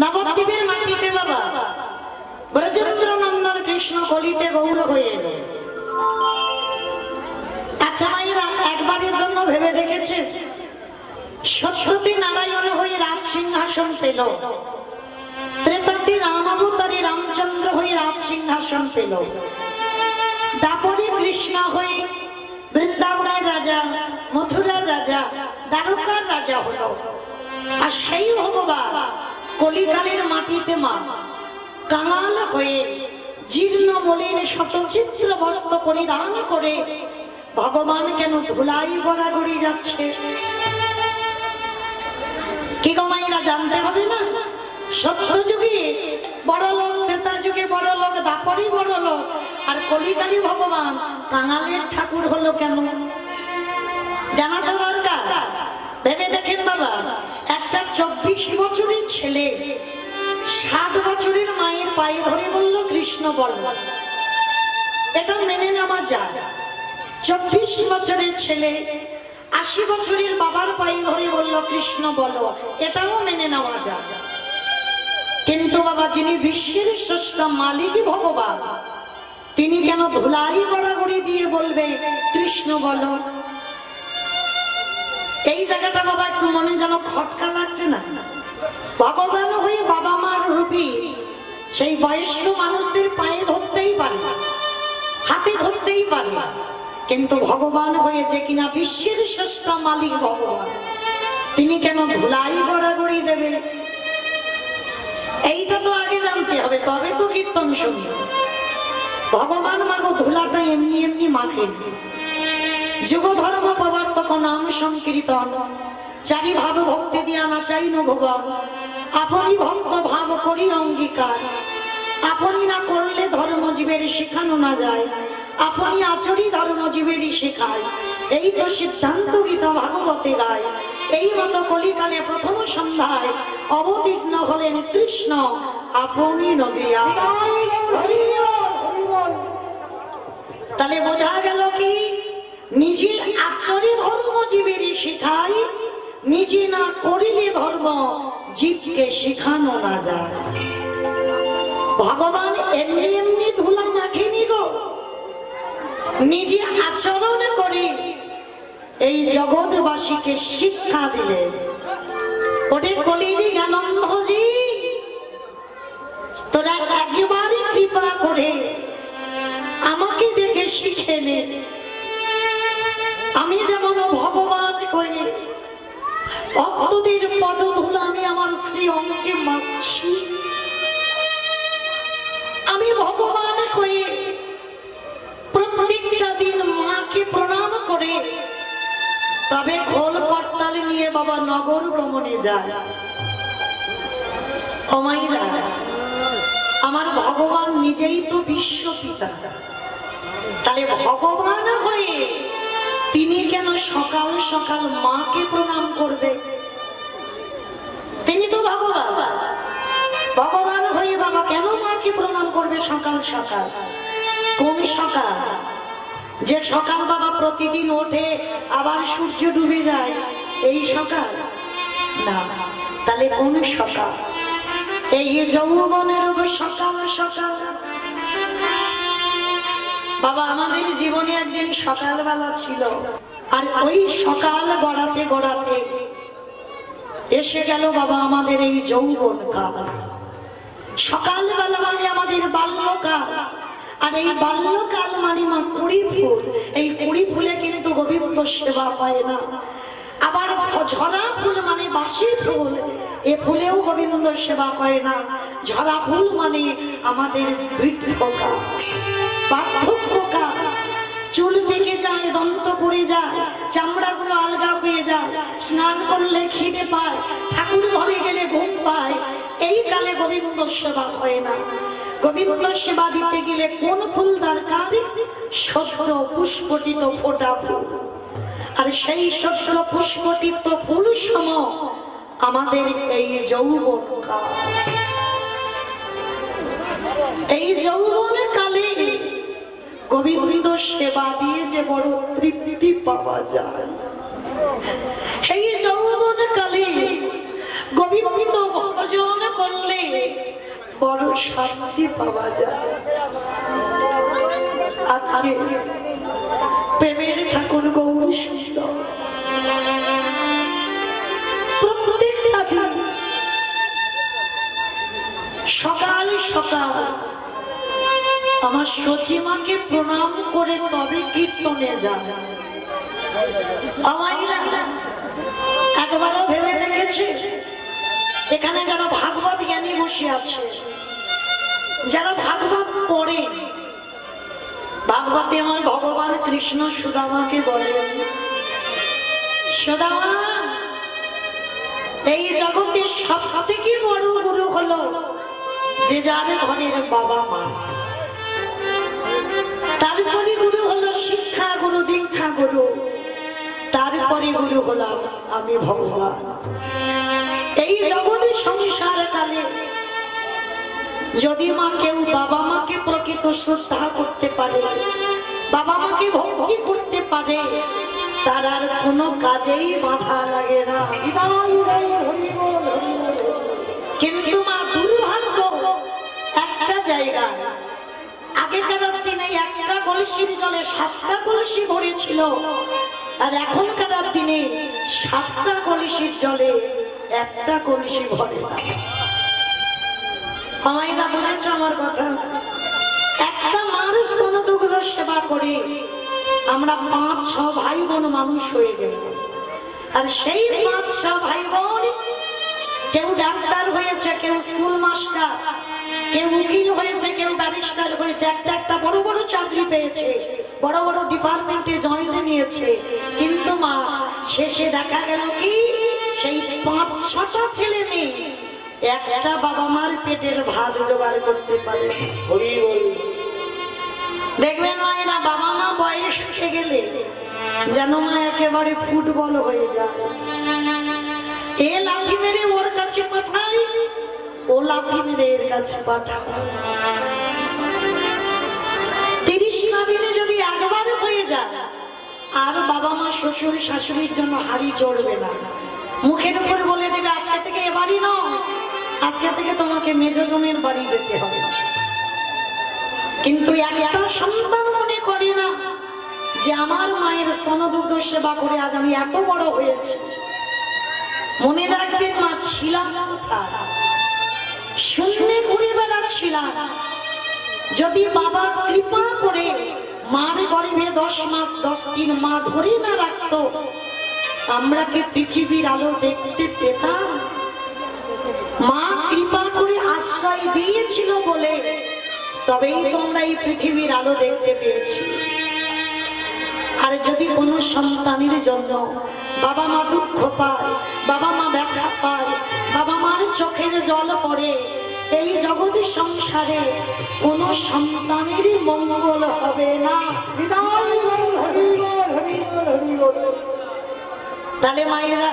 নবদ্বীপের মাটিতে বাবা। ব্রজেন্দ্র নন্দন কৃষ্ণ কলিতে গৌর হয়ে। আচ্ছা মায়েরা একবারের জন্য ভেবে দেখেছে? সত্যতি নারায়ণ হয়ে রাজ সিংহাসন পেল। ত্রেতাতি রাম অবতারে রামচন্দ্র হয়ে রাজ সিংহাসন পেল। দাপরে কৃষ্ণ হয়ে বৃন্দাবনের রাজা, মথুরার রাজা, দ্বারকার রাজা হলো। আর সেই ভগবান কলিকালের মাটিতে মা, কাঙাল হয়ে জীর্ণ মলিন শতচিত্র বস্ত্র পরিধান করে ভগবান কেন ধুলাই গড়াগড়ি যাচ্ছে? কি গমাইরা জানতে হবে না? সত্য যুগে বড় লোক যুগে বড় লোক দাপরি বড় লোক আর কলিকালী ভগবান কাঙালের ঠাকুর হলো কেন? জানা তো দরকার। ভেবে দেখেন বাবা চব্বিশ বছরের ছেলে, সাত বছরের মায়ের পায়ে ধরে বলল, কৃষ্ণ বল। এটা মেনে নেওয়া যায়। চব্বিশ বছরের ছেলে, আশি বছরের বাবার পায়ে ধরে বলল, কৃষ্ণ বলো। এটাও মেনে নেওয়া যায়। কিন্তু বাবা, যিনি বিশ্বের স্রষ্টা, মালিক ভগবান, তিনি কেন ধুলাই গড়াগড়ি দিয়ে বলবে, কৃষ্ণ বলো? এই জায়গাটা বাবা একটু মনে যেন খটকা লাগছে না। ভগবান হয়ে বাবা মার রূপী সেই বয়স্ক মানুষদের পায়ে ধরতেই পারে, হাতে ধরতেই পারে। কিন্তু ভগবান হয়েছে কিনা বিশ্বের শ্রেষ্ঠ মালিক ভগবান, তিনি কেন ধুলাই গড়াগড়ি দেবে? এইটা তো আগে জানতে হবে, তবে তো কীর্তন শুনবে। ভগবান মাগো ধুলাটা এমনি এমনি মাখেন যুগ ধর্ম প্রবর্তক নাম সংকীর্তন। চারি ভাব ভক্তি দিয়া না চাই ভগবান। আপনি ভক্ত ভাব করি অঙ্গীকার। আপনি না করলে ধর্ম জীবের শেখানো না যায়। আপনি আচরি ধর্ম জীবেরই শেখায় এই তো সিদ্ধান্ত গীতা ভাগবতে গায় এই মতো কলিকালে প্রথম সন্ধ্যায় অবতীর্ণ হলেন কৃষ্ণ। আপনি নদিয়া। তাহলে বোঝা গেল আচরে ধর্ম জীবেরই শেখায় নিজে না করিলে ধর্ম জীবকে শেখানো না যায়। ভগবান এমনি এমনি ধুলা মাখেনি গো নিজে আচরণ করে এই জগৎবাসীকে শিক্ষা দিলেন ওদের কলিনি জ্ঞানন্দজি তোরা একেবারে কৃপা করে আমাকে দেখে শিখে নে। আমি যেমন ভগবান কয়ে ভক্তদের পদধুলা আমি আমার শ্রী অঙ্কে মাখছি। আমি ভগবান কয়ে প্রত্যেকটা দিন মাকে প্রণাম করে, তবে খোল করতাল নিয়ে বাবা নগর ভ্রমণে যায়। অমাইরা আমার ভগবান নিজেই তো বিশ্ব পিতা তাহলে ভগবান হয়ে তিনি কেন সকাল সকাল মাকে প্রণাম করবে? তিনি তো ভগবান। ভগবান হয়ে বাবা কেন মাকে প্রণাম করবে সকাল সকাল? কোন সকাল? যে সকাল বাবা প্রতিদিন ওঠে, আবার সূর্য ডুবে যায়, এই সকাল? না, তাহলে কোন সকাল? এই যৌবনের সকাল সকাল। বাবা, আমাদের জীবনে একদিন সকালবেলা ছিল। আর ওই সকাল গড়াতে গড়াতে এসে গেল বাবা আমাদের এই যৌবন কাল। সকালবেলা মানে আমাদের বাল্যকাল। আর এই বাল্যকাল মানে মা কুড়ি ফুল। এই কুড়ি ফুলে কিন্তু গোবিন্দ সেবা পায় না। আবার ঝরা ফুল মানে বাসি ফুল। এ ফুলেও গোবিন্দ সেবা করে না। ঝরা ফুল মানে আমাদের বৃদ্ধকা বার্ধক্যকা চুল পেকে যায়, দন্ত পড়ে যায়, চামড়াগুলো আলগা হয়ে যায়। স্নান করলে খিদে পায়, ঠাকুর ঘরে গেলে ঘুম পায়। এই কালে গোবিন্দ সেবা হয় না। গোবিন্দ সেবা দিতে গেলে কোন ফুল দরকার? সত্য পুষ্পটিত ফোটা ফুল। আর সেই সত্য পুষ্পটিত ফুল সম আমাদের এই যৌবন এই যৌবন গোবিন্দ সেবা দিয়ে যে বড় তৃপ্তি পাওয়া যায়। এই যৌবন কালে গোবিন্দ ভজন করলে বড় শান্তি পাওয়া যায়। আজকে প্রেমের ঠাকুর গৌর সুন্দর। আমার সচিমাকে প্রণাম করে তবে কীর্তনে যায় আমায় একবারও ভেবে দেখেছে, এখানে যারা ভাগবত জ্ঞানী বসে আছে। যারা ভাগবত পড়ে। ভাগবতে আমার ভগবান কৃষ্ণ সুদামাকে বলেন সুদামা, এই জগতে সব থেকে বড় গুরু হলো যে যার ঘরের বাবা মা। তারপরে গুরু হলো শিক্ষা, গুরু দীক্ষা, গুরু। তারপরে গুরু হলাম আমি ভগবান। এই জগতের সংসার কালে যদি মা কেউ বাবা মাকে প্রকৃত শ্রদ্ধা করতে পারে, বাবা মাকে ভক্তি করতে পারে, তার আর কোনো কাজেই বাধা লাগে না। কিন্তু মা দুর্ভাগ্য একটা জায়গা একটা কলসির জলে সাতটা কলসি ভরেছিল। আর এখনকার দিনে সাতটা কলসির জলে একটা কলসি ভরে না। আমায় না, বুঝেছ আমার কথা? একটা মানুষ কোন দুগ্ধ সেবা করে, আমরা পাঁচ ছ ভাই বোন মানুষ হয়ে গেল আর সেই পাঁচ ছ ভাই বোন কেউ ডাক্তার হয়েছে, কেউ স্কুল মাস্টার কেউ উকিল হয়েছে, কেউ ব্যারিস্টার হয়েছে, একটা একটা বড় বড় চাকরি পেয়েছে, বড় বড় ডিপার্টমেন্টে জয়েন্ট নিয়েছে। কিন্তু মা, শেষে দেখা গেল কি? সেই পাঁচ ছটা ছেলে মেয়ে একটা বাবা মার পেটের ভাত জোগাড় করতে পারে। দেখবেন এরা বাবা মা বয়স হয়ে গেলে যেন মা একেবারে ফুটবল হয়ে যায়। ও লাথি এর কাছে যায়, আর বাবা মা শ্বশুর শাশুড়ির জন্য হাড়ি চড়বে না। মুখের উপর বলে দেবে, আজকে থেকে এবারই নয় আজকে থেকে তোমাকে মেজজনের বাড়ি যেতে হবে। কিন্তু একটা সন্তান মনে করে না যে আমার মায়ের স্তনদুগ্ধ সেবা করে আজ আমি এত বড় হয়েছি। মনে রাখবেন মা, ছিলাম কোথায়? শূন্যে ঘুরে বেড়াচ্ছিলাম। যদি বাবা কৃপা করে মার গর্ভে দশ মাস, দশ দিন মা ধরে না রাখতো, আমরা কি পৃথিবীর আলো দেখতে পেতাম? মা কৃপা করে আশ্রয় দিয়েছিল বলে, তবেই তোমরা এই পৃথিবীর আলো দেখতে পেয়েছি। আর যদি কোনো সন্তানের জন্য বাবা মা দুঃখ পায়, বাবা মা চোখের জল পড়ে। এই জগতের সংসারে কোনো সন্তানেরই মঙ্গল হবে না। তাহলে মায়েরা,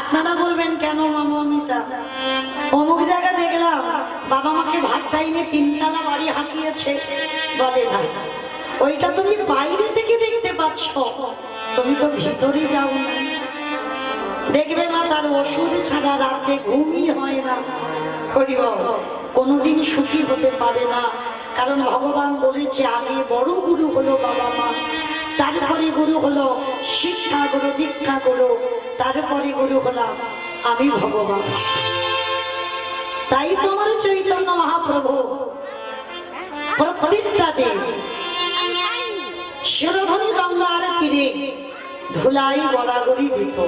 আপনারা বলবেন কেন মামিতা অমুক জায়গা দেখলাম, বাবা মাকে ভাত খাইনে তিনতলা বাড়ি হাঁকিয়েছে। বলে না, ওইটা তুমি বাইরে থেকে দেখতে পাচ্ছ। তুমি তো ভিতরে যাও না। দেখবে না তার ওষুধ ছাড়া রাতে ঘুমই হয় না। হরিব কোনোদিন সুখী হতে পারে না। কারণ ভগবান বলেছে, আগে বড় গুরু হলো বাবা মা, তারপরে গুরু হলো শিক্ষা গুরু দীক্ষা গুরু তারপরে গুরু হলাম আমি ভগবান। তাই তোমার চৈতন্য মহাপ্রভু প্রত্যেকটা দিন, শিরোধনী গঙ্গার তীরে ধুলাই গড়াগড়ি দিত।